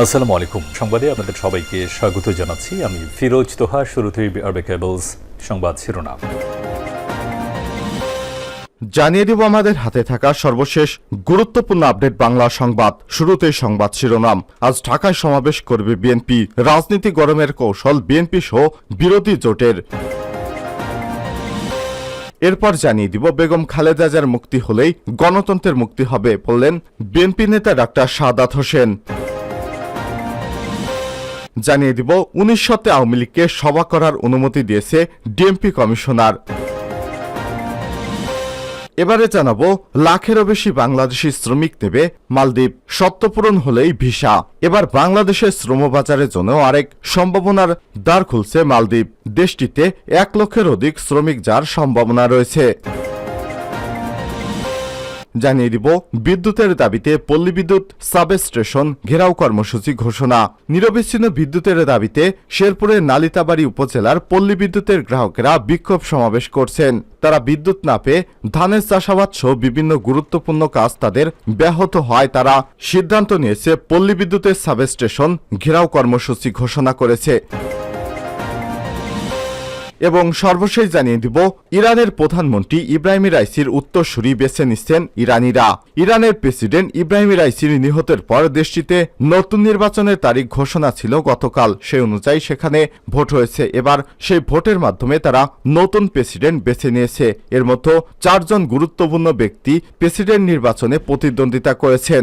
আসসালামু আলাইকুম। সংবাদে আপনাদের সবাইকে স্বাগত জানাচ্ছি। আমি ফিরোজ তোহা শুরুতেই আরবে কেবলস সংবাদ শিরোনাম। জানিয়ে দিব আমাদের হাতে থাকা সর্বশেষ গুরুত্বপূর্ণ আপডেট বাংলা সংবাদ। শুরুতে সংবাদ শিরোনাম। আজ ঢাকায় সমাবেশ করবে বিএনপি রাজনীতি গরমের কৌশল বিএনপি সহ বিরোধী জোটের। এরপর জানিয়ে দিব বেগম খালেদা জিয়ার মুক্তি হলেই গণতন্ত্রের মুক্তি হবে বললেন বিএনপি নেতা ডাক্তার সাদাত হোসেন। জানিয়ে দিব উনিশ শতে আওয়ামী লীগকে সভা করার অনুমতি দিয়েছে ডিএমপি কমিশনার। এবারে জানাব, লাখেরও বেশি বাংলাদেশি শ্রমিক নেবে মালদ্বীপ। সত্যপূরণ হলেই ভিসা। এবার বাংলাদেশের শ্রমবাজারের জন্য আরেক সম্ভাবনার দ্বার খুলছে মালদ্বীপ। দেশটিতে এক লক্ষের অধিক শ্রমিক যার সম্ভাবনা রয়েছে। জানিয়ে দিব বিদ্যুতের দাবিতে পল্লী বিদ্যুৎ সাব স্টেশন ঘেরাও কর্মসূচি ঘোষণা। নিরবিচ্ছিন্ন বিদ্যুতের দাবিতে শেরপুরের নালিতাবাড়ি উপজেলার পল্লী বিদ্যুতের গ্রাহকেরা বিক্ষোভ সমাবেশ করছেন। তারা বিদ্যুৎ না পেয়ে ধানের চাষাবাদ সহ বিভিন্ন গুরুত্বপূর্ণ কাজ তাদের ব্যাহত হয় তারা সিদ্ধান্ত নিয়েছে পল্লী বিদ্যুতের সাব স্টেশন ঘেরাও কর্মসূচি ঘোষণা করেছে। এবং সর্বশেষ জানিয়ে দিব, ইরানের প্রধানমন্ত্রী ইব্রাহিম রাইসির উত্তরসূরি বেছে নিচ্ছেন ইরানিরা। ইরানের প্রেসিডেন্ট ইব্রাহিম রাইসির নিহতের পর দেশটিতে নতুন নির্বাচনের তারিখ ঘোষণা ছিল গতকাল। সেই অনুযায়ী সেখানে ভোট হয়েছে। এবার সেই ভোটের মাধ্যমে তারা নতুন প্রেসিডেন্ট বেছে নিয়েছে। এর মধ্যে চারজন গুরুত্বপূর্ণ ব্যক্তি প্রেসিডেন্ট নির্বাচনে প্রতিদ্বন্দ্বিতা করেছেন।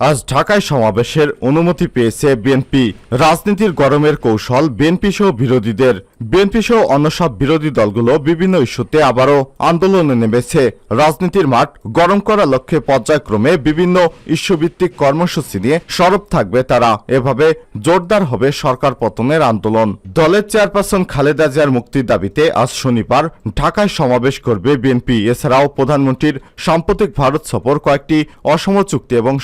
আজ ঢাকায় সমাবেশের অনুমতি পেয়েছে বিএনপি। রাজনীতির গরমের কৌশল, বিএনপি সহ বিরোধীদের। বিএনপি সহ অন্য সব বিরোধী দলগুলো বিভিন্ন ইস্যুতে আবারও আন্দোলনে নেমেছে। রাজনীতির মাঠ গরম করার লক্ষ্যে পর্যায়ক্রমে বিভিন্ন ইস্যুভিত্তিক কর্মসূচি নিয়ে সরব থাকবে তারা। এভাবে জোরদার হবে সরকার পতনের আন্দোলন। দলের চেয়ারপারসন খালেদা জিয়ার মুক্তির দাবিতে আজ শনিবার ঢাকায় সমাবেশ করবে বিএনপি। এছাড়াও প্রধানমন্ত্রীর সাম্প্রতিক ভারত সফর কয়েকটি অসম চুক্তি এবং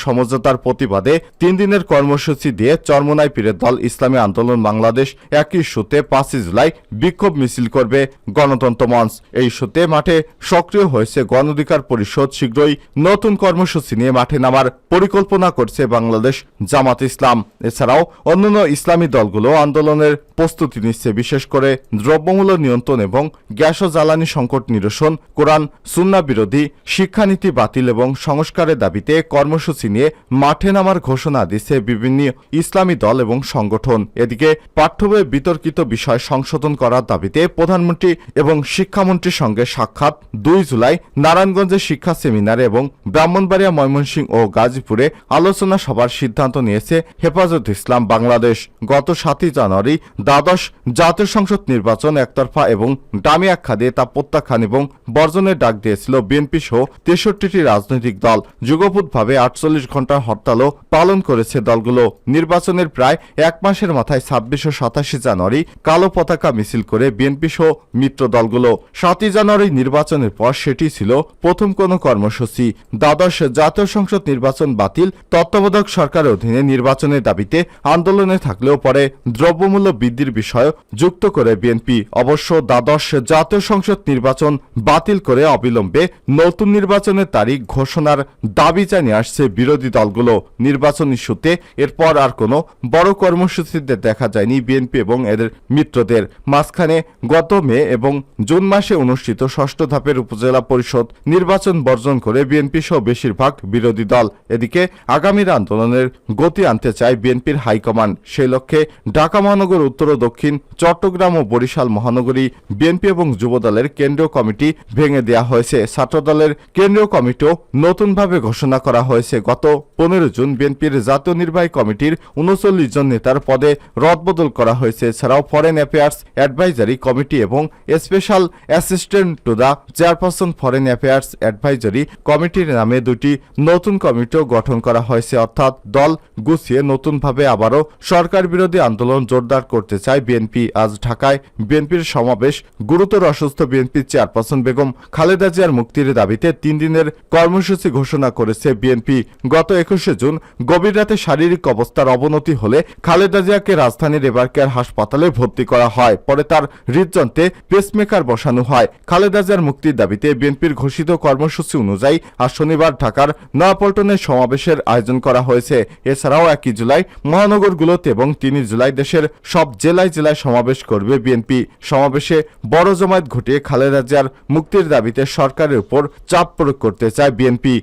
সমঝোতার প্রতিবাদে তিন দিনের কর্মসূচি দিয়ে চরমোনাই পীরের দল ইসলামী আন্দোলন বাংলাদেশ একই ইস্যুতে পাঁচই জুলাই বিক্ষোভ মিছিল করবে গণতন্ত্র মঞ্চ। এই ইস্যুতে মাঠে সক্রিয় হয়েছে গণ অধিকার পরিষদ। শীঘ্রই নতুন কর্মসূচি নিয়ে মাঠে নামার পরিকল্পনা করছে বাংলাদেশ জামাত ইসলাম। এছাড়াও অন্যান্য ইসলামী দলগুলো আন্দোলনের প্রস্তুতি নিচ্ছে, বিশেষ করে দ্রব্যমূল্য নিয়ন্ত্রণ এবং গ্যাস ও জ্বালানি সংকট নিরসন, কোরআন, সুন্না বিরোধী, শিক্ষানীতি বাতিল এবং সংস্কারের দাবিতে কর্মসূচি নিয়ে মাঠে নামার ঘোষণা দিচ্ছে বিভিন্ন ইসলামী দল এবং সংগঠন। এদিকে পাঠ্য বইয়ে বিতর্কিত বিষয় সংশোধন করার দাবিতে প্রধানমন্ত্রী এবং শিক্ষামন্ত্রীর সঙ্গে সাক্ষাৎ দুই জুলাই নারায়ণগঞ্জে শিক্ষা সেমিনারে এবং ব্রাহ্মণবাড়িয়া, ময়মনসিংহ ও গাজীপুরে আলোচনা সভার সিদ্ধান্ত নিয়েছে হেফাজত ইসলাম বাংলাদেশ। গত সাতই জানুয়ারি দ্বাদশ জাতীয় সংসদ নির্বাচন একতরফা এবং ডামি আখ্যা দিয়ে তা প্রত্যাখ্যান এবং বর্জনের ডাক দিয়েছিল বিএনপি সহ তেষট্টিটি রাজনৈতিক দল। যুগপুতভাবে আটচল্লিশ ঘণ্টার হরতালও পালন করেছে দলগুলো। নির্বাচনের প্রায় এক মাসের মাথায় ছাব্বিশ ও সাতাশি জানুয়ারি কালো পতাকা মিছিল করে বিএনপি সহ মিত্র দলগুলো। সাতই জানুয়ারি নির্বাচনের পর সেটি ছিল প্রথম কোনো কর্মসূচি। দ্বাদশ জাতীয় সংসদ নির্বাচন বাতিল, তত্ত্বাবধায়ক সরকারের অধীনে নির্বাচনের দাবিতে আন্দোলনে থাকলেও পরে দ্রব্যমূল্য বৃদ্ধির বিষয় যুক্ত করে বিএনপি। অবশ্য দ্বাদশ জাতীয় সংসদ নির্বাচন বাতিল করে অবিলম্বে নতুন নির্বাচনের তারিখ ঘোষণার দাবি জানিয়ে আসছে বিরোধী দলগুলো নির্বাচন ইস্যুতে, এরপর আর কোনো বড় কর্মসূচিতে দেখা যায়নি বিএনপি এবং এদের মিত্রদের। মাঝখানে গত মে এবং জুন মাসে অনুষ্ঠিত ষষ্ঠ ধাপের উপজেলা পরিষদ নির্বাচন বর্জন করে বিএনপি সহ বেশিরভাগ বিরোধী দল। এদিকে আগামীর আন্দোলনের গতি আনতে চায় বিএনপির হাইকমান্ড। সেই লক্ষ্যে ঢাকা মহানগর, উত্তর ও দক্ষিণ, চট্টগ্রাম ও বরিশাল মহানগরী বিএনপি এবং যুবদলের কেন্দ্রীয় কমিটি ভেঙে দেওয়া হয়েছে। ছাত্রদলের কেন্দ্রীয় কমিটিও নতুনভাবে ঘোষণা করা হয়েছে গত পনেরো জুন বিএনপির জাতীয় নির্বাহী কমিটির উনচল্লিশ জন নেতার পদে রদবদল করা হয়েছে। এছাড়াও ফরেন অ্যাফেয়ার্স অ্যাডভাইজারি কমিটি এবং special assistant to the chairperson foreign affairs advisory কমিটির নামে দুটি নতুন কমিটিও গঠন করা হয়েছে। অর্থাৎ দল গুছিয়ে নতুনভাবে আবারও সরকার বিরোধী আন্দোলন জোরদার করতে চায় বিএনপি। আজ ঢাকায় বিএনপির সমাবেশ। গুরুতর অসুস্থ বিএনপির চেয়ারপারসন বেগম খালেদা জিয়ার মুক্তির দাবিতে তিন দিনের কর্মসূচি ঘোষণা করেছে বিএনপি। গত একুশে জুন গভীর রাতে শারীরিক অবস্থার অবনতি হলে খালেদা জিয়াকে রাজধানীর এবারকেয়ার হাসপাতালে ভর্তি করা হয়। পরে তার হৃদযন্ত্রে পেসমেকার বসানো হয়। খালেদা জিয়ার মুক্তির দাবিতে বিএনপির ঘোষিত কর্মসূচি অনুযায়ী আজ শনিবার ঢাকার নয়াপল্টনে সমাবেশের আয়োজন করা হয়েছে। এছাড়াও একই জুলাই মহানগরগুলোতে এবং তিনি জুলাই দেশের সব জেলায় জেলায় সমাবেশ করবে বিএনপি। সমাবেশে বড় জমায়েত ঘটিয়ে খালেদা জিয়ার মুক্তির দাবিতে সরকারের উপর চাপ প্রয়োগ করতে চায় বিএনপি।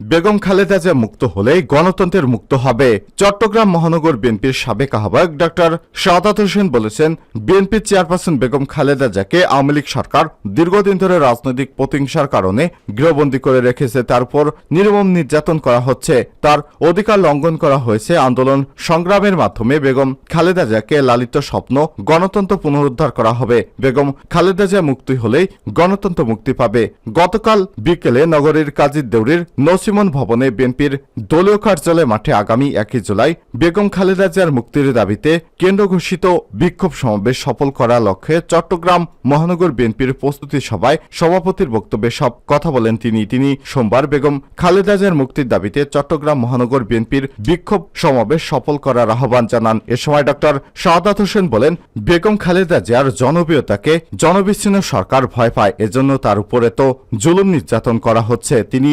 বেগম খালেদা জিয়া মুক্ত হলেই গণতন্ত্রের মুক্ত হবে। চট্টগ্রাম মহানগর বিএনপির সাবেক আহ্বায়ক ডক্টর শাহাদাত হোসেন বলেছেন বিএনপির চেয়ারপারসন বেগম খালেদা জিয়াকে আওয়ামী লীগ সরকার দীর্ঘদিন ধরে রাজনৈতিক প্রতিহিংসার কারণে গৃহবন্দী করে রেখেছে। তার উপর নির্মম নির্যাতন করা হচ্ছে। তার অধিকার লঙ্ঘন করা হয়েছে আন্দোলন সংগ্রামের মাধ্যমে বেগম খালেদা জিয়াকে লালিত স্বপ্ন, গণতন্ত্র পুনরুদ্ধার করা হবে। বেগম খালেদা জিয়া মুক্তি হলেই গণতন্ত্র মুক্তি পাবে। গতকাল বিকেলে নগরীর কাজী দেউরির নসিমন ভবনে বিএনপির দলীয় কার্যালয় মাঠে আগামী একই জুলাই বেগম খালেদা জিয়ার মুক্তির দাবিতে কেন্দ্র ঘোষিত বিক্ষোভ সমাবেশ সফল করার লক্ষ্যে চট্টগ্রাম মহানগর বিএনপির প্রস্তুতি সভায় সভাপতির বক্তব্যে সব কথা বলেন তিনি। তিনি সোমবার বেগম খালেদা জিয়ার মুক্তির দাবিতে চট্টগ্রাম মহানগর বিএনপির বিক্ষোভ সমাবেশ সফল করার আহ্বান জানান। এ সময় ডক্টর শাহাদাত হোসেন বলেন, বেগম খালেদা জিয়ার জনপ্রিয়তাকে জনবিচ্ছিন্ন সরকার ভয় পায়, এজন্য তার উপরে তো জুলুম নির্যাতন করা হচ্ছে। তিনি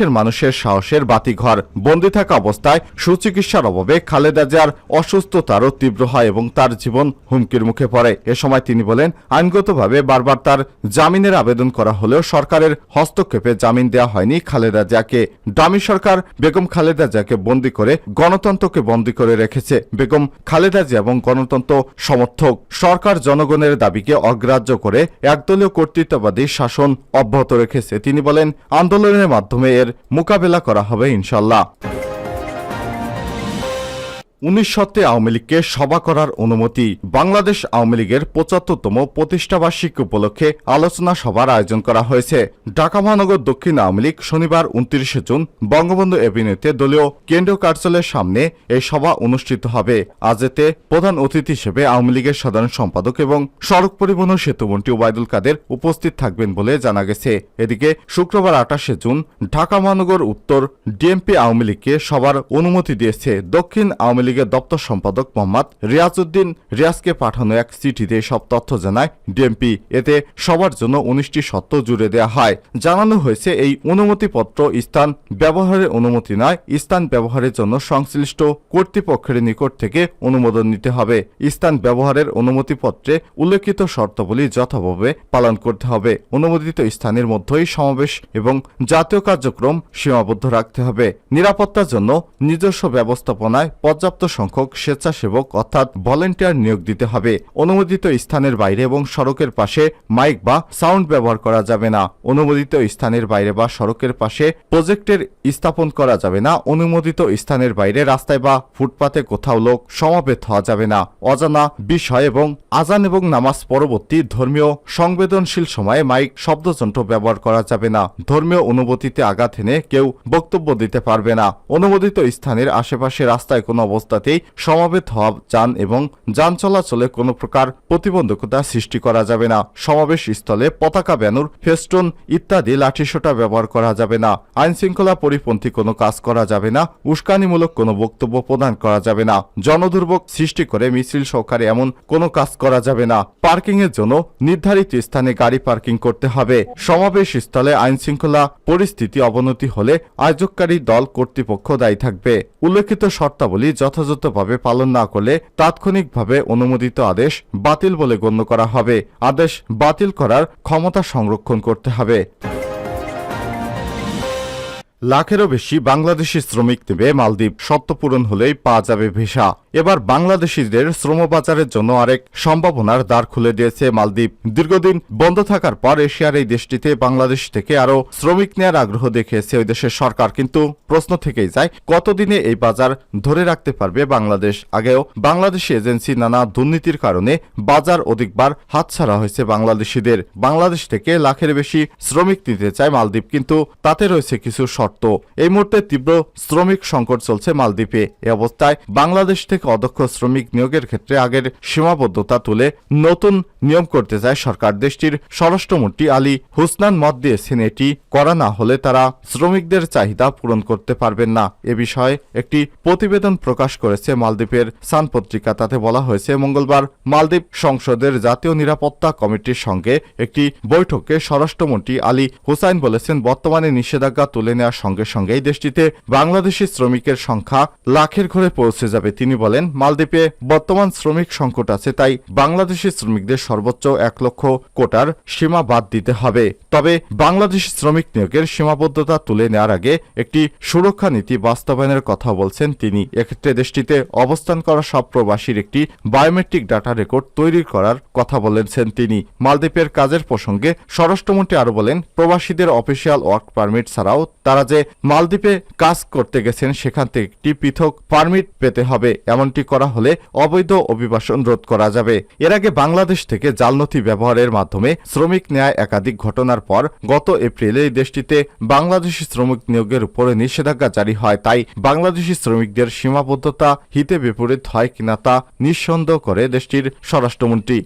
বাংলাদেশের মানুষের সাহসের বাতিঘর। বন্দী থাকা অবস্থায় সুচিকিৎসার অভাবে খালেদা জিয়ার অসুস্থতারও তীব্র হয় এবং তার জীবন হুমকির মুখে পড়ে। এ সময় তিনি বলেন, আইনগতভাবে বারবার তার জামিনের আবেদন করা হলেও সরকারের হস্তক্ষেপে জামিন দেওয়া হয়নি খালেদা জিয়াকে। ডামি সরকার বেগম খালেদা জিয়াকে বন্দী করে গণতন্ত্রকে বন্দী করে রেখেছে। বেগম খালেদা জিয়া এবং গণতন্ত্র সমর্থক। সরকার জনগণের দাবিকে অগ্রাহ্য করে একদলীয় কর্তৃত্ববাদী শাসন অব্যাহত রেখেছে। তিনি বলেন, আন্দোলনের মাধ্যমে এর মোকাবেলা করা হবে ইনশাল্লাহ উনিশ সত্ত্বে আওয়ামী লীগকে সভা করার অনুমতি। বাংলাদেশ আওয়ামী লীগের পঁচাত্তরতম প্রতিষ্ঠাবার্ষিকী উপলক্ষে আলোচনা সভার আয়োজন করা হয়েছে। ঢাকা মহানগর দক্ষিণ আওয়ামী লীগ শনিবার উনত্রিশে জুন বঙ্গবন্ধু এভিনিউতে দলীয় কেন্দ্রীয় কার্যালয়ের সামনে এই সভা অনুষ্ঠিত হবে। আজ এতে প্রধান অতিথি হিসেবে আওয়ামী লীগের সাধারণ সম্পাদক এবং সড়ক পরিবহন সেতুমন্ত্রী ওবায়দুল কাদের উপস্থিত থাকবেন বলে জানা গেছে। এদিকে শুক্রবার আঠাশে জুন ঢাকা মহানগর উত্তর ডিএমপি আওয়ামী লীগকে সবার অনুমতি দিয়েছে। দক্ষিণ আওয়ামী লীগের দপ্তর সম্পাদক মোহাম্মদ রিয়াজউদ্দিন রিয়াজকে পাঠানো এক চিঠিতে সব তথ্য জানায় ডিএমপি। এতে সবার জন্য উনিশটি সত্য জুড়ে দেওয়া হয়। জানানো হয়েছে, এই অনুমতিপত্র স্থান ব্যবহারের অনুমতি নয়, স্থান ব্যবহারের জন্য সংশ্লিষ্ট কর্তৃপক্ষের নিকট থেকে অনুমোদন নিতে হবে। স্থান ব্যবহারের অনুমতিপত্রে উল্লেখিত শর্তাবলী যথাভাবে পালন করতে হবে। অনুমোদিত স্থানের মধ্যেই সমাবেশ এবং জাতীয় কার্যক্রম সীমাবদ্ধ রাখতে হবে। নিরাপত্তার জন্য নিজস্ব ব্যবস্থাপনায় পর্যাপ্ত সংখ্যক স্বেচ্ছাসেবক অর্থাৎ ভলেন্টিয়ার নিয়োগ দিতে হবে অনুমোদিত স্থানের বাইরে এবং সড়কের পাশে মাইক বা সাউন্ড ব্যবহার করা যাবে না অনুমোদিত স্থানের বাইরে বা সড়কের পাশে প্রজেক্টের স্থাপন করা যাবে না অনুমোদিত স্থানের বাইরে রাস্তায় বা ফুটপাতে কোথাও লোক সমাবেত হওয়া যাবে না অজানা বিষয় এবং আজান এবং নামাজ পরবর্তী ধর্মীয় সংবেদনশীল সময়ে মাইক শব্দযন্ত্র ব্যবহার করা যাবে না ধর্মীয় অনুভূতিতে আঘাত এনে কেউ বক্তব্য দিতে পারবে না অনুমোদিত স্থানের আশেপাশে রাস্তায় কোনো অবস্থাতেই সমাবেত হওয়া যান এবং যান চলাচলে কোনো প্রকার প্রতিবন্ধকতা সৃষ্টি করা যাবে না। সমাবেশ স্থলে পতাকা, ব্যানুর, ফেস্টুন ইত্যাদি লাঠিসোঁটা ব্যবহার করা যাবে না। আইন শৃঙ্খলা পরিপন্থী কোনো কাজ করা যাবে না। উস্কানিমূলক কোনো বক্তব্য প্রদান করা যাবে না। জনদুর্ভোগ সৃষ্টি করে মিছিল সহকারে এমন কোনো কাজ করা যাবে না। পার্কিং এর জন্য নির্ধারিত স্থানে গাড়ি পার্কিং করতে হবে। সমাবেশ স্থলে আইন শৃঙ্খলা পরিস্থিতি অবনতি হলে আয়োজককারী দল কর্তৃপক্ষ দায়ী থাকবে। উল্লেখিত শর্তাবলী যথাযথভাবে পালন না করলে তাৎক্ষণিকভাবে অনুমোদিত আদেশ বাতিল বলে গণ্য করা হবে। আদেশ বাতিল করার ক্ষমতা সংরক্ষণ করতে হবে। লাখেরও বেশি বাংলাদেশি শ্রমিক নেবে মালদ্বীপ। সত্য পূরণ হলেই পাওয়া যাবে ভিসা। এবার বাংলাদেশিদের শ্রমবাজারের জন্য আরেক সম্ভাবনার দ্বার খুলে দিয়েছে মালদ্বীপ। দীর্ঘদিন বন্ধ থাকার পর এশিয়ার এই দেশটিতে বাংলাদেশ থেকে আরও শ্রমিক নেয়ার আগ্রহ দেখিয়েছে ওই দেশের সরকার। কিন্তু প্রশ্ন থেকেই যায়, কতদিনে এই বাজার ধরে রাখতে পারবে বাংলাদেশ? আগেও বাংলাদেশি এজেন্সি নানা দুর্নীতির কারণে বাজার অধিকবার হাতছাড়া হয়েছে বাংলাদেশিদের। বাংলাদেশ থেকে লাখের বেশি শ্রমিক নিতে চায় মালদ্বীপ, কিন্তু তাতে রয়েছে কিছু শর্ত। এই মুহূর্তে তীব্র শ্রমিক সংকট চলছে মালদ্বীপে। এ অবস্থায় বাংলাদেশ থেকে অদক্ষ শ্রমিক নিয়োগের ক্ষেত্রে আগের সীমাবদ্ধতা তুলে নতুন নিয়ম করতে চায় সরকার। দেশটির স্বরাষ্ট্রমন্ত্রী আলী হুসনান মত দিয়েছেন, এটি করা না হলে তারা শ্রমিকদের চাহিদা পূরণ করতে পারবেন না। এ বিষয়ে একটি প্রতিবেদন প্রকাশ করেছে মালদ্বীপের সান পত্রিকা। তাতে বলা হয়েছে, মঙ্গলবার মালদ্বীপ সংসদের জাতীয় নিরাপত্তা কমিটির সঙ্গে একটি বৈঠকে স্বরাষ্ট্রমন্ত্রী আলী হুসাইন বলেছেন, বর্তমানে নিষেধাজ্ঞা তুলে নেওয়ার সঙ্গে সঙ্গেই দেশটিতে বাংলাদেশি শ্রমিকের সংখ্যা লাখের ঘরে পৌঁছে যাবে। তিনি বলেন মালদ্বীপে বর্তমান শ্রমিক সংকট আছে, তাই বাংলাদেশি শ্রমিকদের সর্বোচ্চ এক লক্ষ কোটার সীমা বাদ দিতে হবে। তবে বাংলাদেশি শ্রমিক নিয়োগের সীমাবদ্ধতা তুলে নেওয়ার আগে একটি সুরক্ষা নীতি বাস্তবায়নের কথা বলছেন তিনি। এক্ষেত্রে দেশটিতে অবস্থান করা সব প্রবাসীর একটি বায়োমেট্রিক ডাটা রেকর্ড তৈরি করার কথা বলেছেন তিনি। মালদ্বীপের কাজের প্রসঙ্গে স্বরাষ্ট্রমন্ত্রী আরও বলেন, প্রবাসীদের অফিসিয়াল ওয়ার্ক পারমিট ছাড়াও তারা যে মালদ্বীপে কাজ করতে গেছেন, সেখান থেকে একটি পৃথক পারমিট পেতে হবে। এমনটি করা হলে অবৈধ অভিবাসন রোধ করা যাবে। এর আগে বাংলাদেশ থেকে জালনথি ব্যবহারের মাধ্যমে শ্রমিক নেয় একাধিক ঘটনার পর গত এপ্রিলে দেশটিতে বাংলাদেশি শ্রমিক নিয়োগের উপরে নিষেধাজ্ঞা জারি হয়। তাই বাংলাদেশি শ্রমিকদের সীমাবদ্ধতা হিতে বিপরীত হয় কিনা তা নিঃসন্দেহ করে দেশটির স্বরাষ্ট্রমন্ত্রী